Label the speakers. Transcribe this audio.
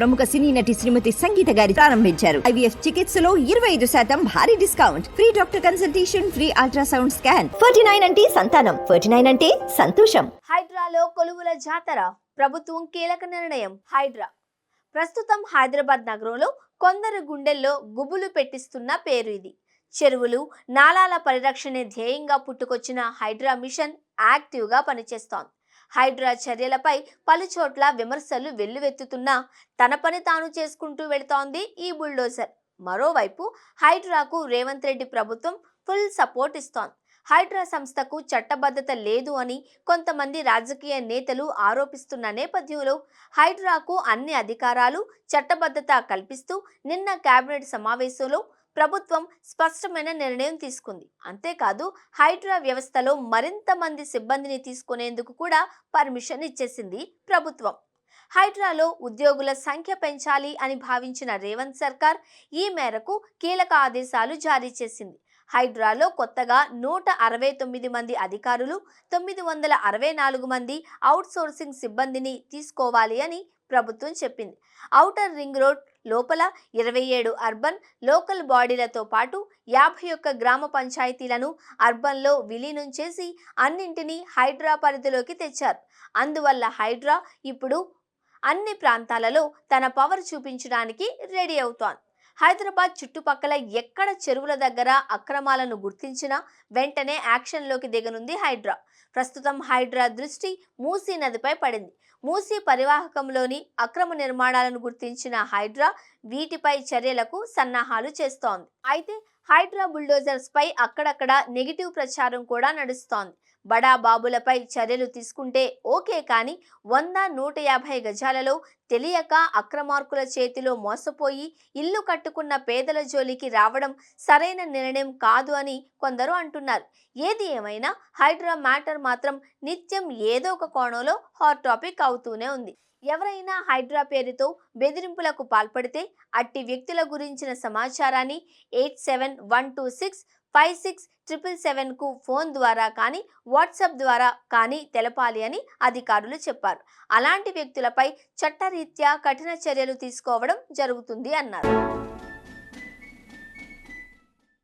Speaker 1: ప్రముఖ సినీ నటి శ్రీమతి సంగీత గారి ప్రారంభించారు. ఐవీఎఫ్ చికిత్సలో ఇరవై ఐదు శాతం భారీ discount. Free doctor consultation free ultrasound scan. Forty nine అంటే సంతానం ఫోర్టీ నైన్ అంటే సంతోషం.
Speaker 2: హైడ్రాలో కొలువుల జాతర ప్రభుత్వం కీలక నిర్ణయం హైడ్రా. ప్రస్తుతం హైదరాబాద్ నగరంలో కొందరు గుండెల్లో గుబులు పెట్టిస్తున్న పేరు ఇది. చెరువులు నాలాల పరిరక్షణే ధ్యేయంగా పుట్టుకొచ్చిన హైడ్రా మిషన్ యాక్టివ్గా పనిచేస్తోంది. హైడ్రా చర్యలపై పలుచోట్ల విమర్శలు వెల్లువెత్తుతున్నా తన పని తాను చేసుకుంటూ వెళుతోంది ఈ బుల్డోజర్. మరోవైపు హైడ్రాకు రేవంత్ రెడ్డి ప్రభుత్వం ఫుల్ సపోర్ట్ ఇస్తోంది. హైడ్రా సంస్థకు చట్టబద్ధత లేదు అని కొంతమంది రాజకీయ నేతలు ఆరోపిస్తున్న నేపథ్యంలో హైడ్రాకు అన్ని అధికారాలు చట్టబద్ధత కల్పిస్తూ నిన్న కేబినెట్ సమావేశంలో ప్రభుత్వం స్పష్టమైన నిర్ణయం తీసుకుంది. అంతేకాదు హైడ్రా వ్యవస్థలో మరింత మంది సిబ్బందిని తీసుకునేందుకు కూడా పర్మిషన్ ఇచ్చేసింది ప్రభుత్వం. హైడ్రాలో ఉద్యోగుల సంఖ్య పెంచాలి అని భావించిన రేవంత్ సర్కార్ ఈ మేరకు కీలక ఆదేశాలు జారీ చేసింది. హైడ్రాలో కొత్తగా నూట అరవై తొమ్మిది మంది అధికారులు తొమ్మిది వందల అరవై నాలుగు మంది అవుట్సోర్సింగ్ సిబ్బందిని తీసుకోవాలి అని ప్రభుత్వం చెప్పింది. ఔటర్ రింగ్ రోడ్ లోపల ఇరవై ఏడు అర్బన్ లోకల్ బాడీలతో పాటు యాభై ఒక్క గ్రామ పంచాయతీలను అర్బన్లో విలీనం చేసి అన్నింటినీ హైడ్రా పరిధిలోకి తెచ్చారు. అందువల్ల హైడ్రా ఇప్పుడు అన్ని ప్రాంతాలలో తన పవర్ చూపించడానికి రెడీ అవుతోంది. హైదరాబాద్ చుట్టుపక్కల ఎక్కడ చెరువుల దగ్గర అక్రమాలను గుర్తించినా వెంటనే యాక్షన్లోకి దిగనుంది హైడ్రా. ప్రస్తుతం హైడ్రా దృష్టి మూసీ నదిపై పడింది. మూసీ పరివాహకంలోని అక్రమ నిర్మాణాలను గుర్తించిన హైడ్రా వీటిపై చర్యలకు సన్నాహాలు చేస్తోంది. అయితే హైడ్రా బుల్డోజర్స్ పై అక్కడక్కడ నెగిటివ్ ప్రచారం కూడా నడుస్తోంది. బడా బాబులపై చర్యలు తీసుకుంటే ఓకే కానీ వంద నూట యాభై గజాలలో తెలియక అక్రమార్కుల చేతిలో మోసపోయి ఇల్లు కట్టుకున్న పేదల జోలికి రావడం సరైన నిర్ణయం కాదు అని కొందరు అంటున్నారు. ఏది ఏమైనా హైడ్రా మ్యాటర్ మాత్రం నిత్యం ఏదో ఒక కోణంలో హాట్ టాపిక్ అవుతూనే ఉంది. ఎవరైనా హైడ్రా పేరుతో బెదిరింపులకు పాల్పడితే అట్టి వ్యక్తుల గురించిన సమాచారాన్ని eight seven one two six five six triple సెవెన్కు phone ద్వారా కానీ వాట్సాప్ ద్వారా కానీ తెలపాలి అని అధికారులు చెప్పారు. అలాంటి వ్యక్తులపై చట్టరీత్యా కఠిన చర్యలు తీసుకోవడం జరుగుతుంది అన్నారు.